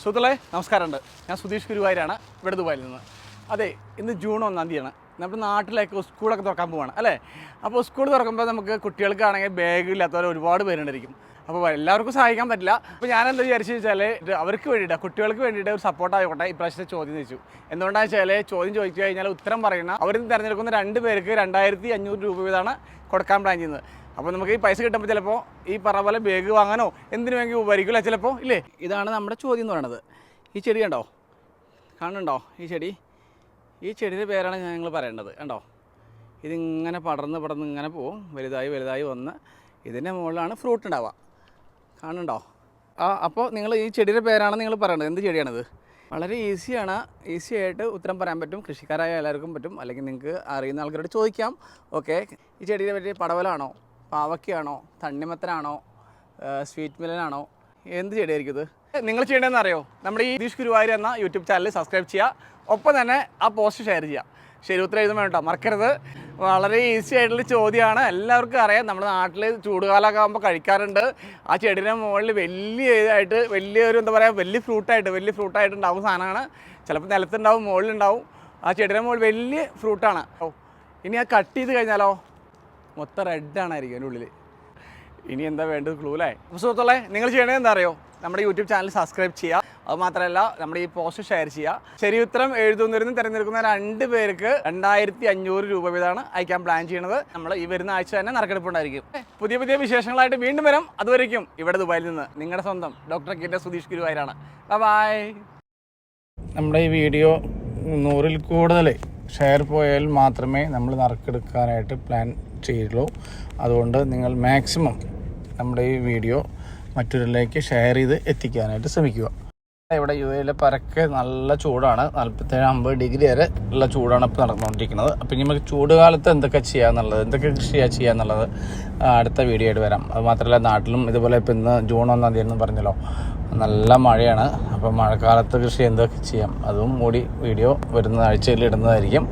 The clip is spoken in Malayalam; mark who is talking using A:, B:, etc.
A: സുഹൃത്തുക്കളെ നമസ്കാരമുണ്ട്. ഞാൻ സുധീഷ് ഗുരുവായൂരാണ് ഇവിടെ ദുബായിൽ നിന്ന്. അതെ ഇന്ന് ജൂൺ ഒന്നാം തീയതിയാണ്. നമ്മുടെ നാട്ടിലേക്ക് സ്കൂളൊക്കെ തുറക്കാൻ പോവാണ് അല്ലേ? അപ്പോൾ സ്കൂൾ തുറക്കുമ്പോൾ നമുക്ക് കുട്ടികൾക്കാണെങ്കിൽ ബാഗ് ഇല്ലാത്തവർ ഒരുപാട് പേരുണ്ടായിരിക്കും. അപ്പോൾ എല്ലാവർക്കും സഹായിക്കാൻ പറ്റില്ല. അപ്പോൾ ഞാൻ എന്താ വിചാരിച്ചു വെച്ചാൽ അവർക്ക് വേണ്ടിയിട്ട് കുട്ടികൾക്ക് വേണ്ടിയിട്ട് ഒരു സപ്പോർട്ട് ആയിക്കോട്ടെ ഇപ്രാവശ്യത്തെ ചോദ്യം ചോദിച്ചു. എന്തുകൊണ്ടാണെന്ന് വെച്ചാൽ ചോദ്യം ചോദിച്ചു കഴിഞ്ഞാൽ ഉത്തരം പറയുന്ന അവർ തിരഞ്ഞെടുക്കുന്ന രണ്ട് പേർക്ക് രണ്ടായിരത്തി അഞ്ഞൂറ് രൂപ വീതമാണ് കൊടുക്കാൻ പ്ലാൻ ചെയ്യുന്നത്. അപ്പോൾ നമുക്ക് ഈ പൈസ കിട്ടുമ്പോൾ ചിലപ്പോൾ ഈ പറഞ്ഞ പോലെ ബാഗ് വാങ്ങാനോ എന്തിനു വേണമെങ്കിൽ ഉപകരിക്കില്ല ചിലപ്പോൾ ഇല്ലേ? ഇതാണ് നമ്മുടെ ചോദ്യം എന്ന് പറയുന്നത് ഈ ചെടി കണ്ടോ? കാണുന്നുണ്ടോ ഈ ചെടി? ഈ ചെടിയുടെ പേരാണ് ഞങ്ങൾ പറയേണ്ടത് കണ്ടോ? ഇതിങ്ങനെ പടർന്ന് പടർന്ന് ഇങ്ങനെ പോവും. വലുതായി വലുതായി വന്ന് ഇതിന്റെ മുകളിലാണ് ഫ്രൂട്ട് ഉണ്ടാവുക. കാണുന്നുണ്ടോ? ആ അപ്പോൾ നിങ്ങൾ ഈ ചെടിയുടെ പേരാണ് നിങ്ങൾ പറയേണ്ടത്. എന്ത് ചെടിയാണിത്? വളരെ ഈസിയാണ്. ഈസി ആയിട്ട് ഉത്തരം പറയാൻ പറ്റും. കൃഷിക്കാരായ എല്ലാവർക്കും പറ്റും. അല്ലെങ്കിൽ നിങ്ങൾക്ക് അറിയുന്ന ആൾക്കാരോട് ചോദിക്കാം. ഓക്കെ? ഈ ചെടിയെ പറ്റി പടവലാണോ? പാവയ്ക്കാണോ തണ്ണിമത്തനാണോ സ്വീറ്റ് മിലനാണോ എന്ത് ചെടിയായിരിക്കും ഇത്? നിങ്ങൾ ചെയ്യേണ്ടതെന്ന് അറിയോ? നമ്മുടെ ഈ ദീഷ് ഗുരുവായൂർ എന്ന യൂട്യൂബ് ചാനൽ സബ്സ്ക്രൈബ് ചെയ്യുക. ഒപ്പം തന്നെ ആ പോസ്റ്റ് ഷെയർ ചെയ്യുക. ശരി ഉത്തരം എഴുതുമ്പോൾ കേട്ടോ മറക്കരുത്. വളരെ ഈസി ആയിട്ടുള്ള ചോദ്യമാണ്. എല്ലാവർക്കും അറിയാം നമ്മുടെ നാട്ടിൽ ചൂടുകാലമൊക്കെ ആകുമ്പോൾ കഴിക്കാറുണ്ട്. ആ ചെടിയുടെ മുകളിൽ വലിയ ഇതായിട്ട് വലിയൊരു എന്താ പറയുക വലിയ ഫ്രൂട്ടായിട്ട് വലിയ ഫ്രൂട്ടായിട്ട് ഉണ്ടാവും സാധനമാണ്. ചിലപ്പോൾ നിലത്തുണ്ടാവും മുകളിലുണ്ടാവും. ആ ചെടിയുടെ മുകളിൽ വലിയ ഫ്രൂട്ടാണ് ഇനി ആ കട്ട് ചെയ്ത് കഴിഞ്ഞാലോ? മൊത്തം റെഡാണായിരിക്കും അതിന്റെ ഉള്ളിൽ ഇനി എന്താ വേണ്ടത് ക്ലൂ അല്ലേ അപ്പോൾ സുഹൃത്തുക്കളെ നിങ്ങൾ ചെയ്യണത് എന്താ അറിയോ? നമ്മുടെ യൂട്യൂബ് ചാനൽ സബ്സ്ക്രൈബ് ചെയ്യുക. അത് മാത്രമല്ല നമ്മുടെ ഈ പോസ്റ്റ് ഷെയർ ചെയ്യുക. ശരി ഉത്തരം എഴുതുന്നവരിൽ തിരഞ്ഞെടുക്കുന്ന രണ്ട് പേർക്ക് രണ്ടായിരത്തി അഞ്ഞൂറ് രൂപ വീതമാണ് അയക്കാൻ പ്ലാൻ ചെയ്യുന്നത് നമ്മൾ ഈ വരുന്ന ആഴ്ച തന്നെ നറുക്കെടുപ്പുണ്ടായിരിക്കും പുതിയ പുതിയ വിശേഷങ്ങളായിട്ട് വീണ്ടും വരും. അതുവരേക്കും ഇവിടെ ദുബായിൽ നിന്ന് നിങ്ങളുടെ സ്വന്തം ഡോക്ടർ കെ ടെ സുധീഷ് ഗുരുവായൂരാണ്. ബായ് നമ്മുടെ ഈ വീഡിയോ നൂറിൽ കൂടുതൽ ഷെയർ പോയാൽ മാത്രമേ നമ്മൾ നറുക്കെടുക്കാനായിട്ട് പ്ലാൻ ചെയ്യുള്ളൂ അതുകൊണ്ട് നിങ്ങൾ മാക്സിമം നമ്മുടെ ഈ വീഡിയോ മറ്റൊരിലേക്ക് ഷെയർ ചെയ്ത് എത്തിക്കാനായിട്ട് ശ്രമിക്കുക. ഇവിടെ യു എയിലെ പരക്കെ നല്ല ചൂടാണ്. നാൽപ്പത്തേഴ് അമ്പത് ഡിഗ്രി വരെ ഉള്ള ചൂടാണ് ഇപ്പോൾ നടന്നുകൊണ്ടിരിക്കുന്നത്. അപ്പം നമുക്ക് ചൂട് കാലത്ത് എന്തൊക്കെ ചെയ്യാന്നുള്ളത് എന്തൊക്കെ കൃഷിയാ ചെയ്യാന്നുള്ളത് അടുത്ത വീഡിയോ ആയിട്ട് വരാം. അത് മാത്രമല്ല നാട്ടിലും ഇതുപോലെ ഇപ്പം ഇന്ന് ജൂൺ ഒന്നാം തീയതി എന്ന് പറഞ്ഞല്ലോ. നല്ല മഴയാണ്. അപ്പം മഴക്കാലത്ത് കൃഷി എന്തൊക്കെ ചെയ്യാം? അതും കൂടി വീഡിയോ വരുന്ന ആഴ്ചയിൽ ഇടുന്നതായിരിക്കും.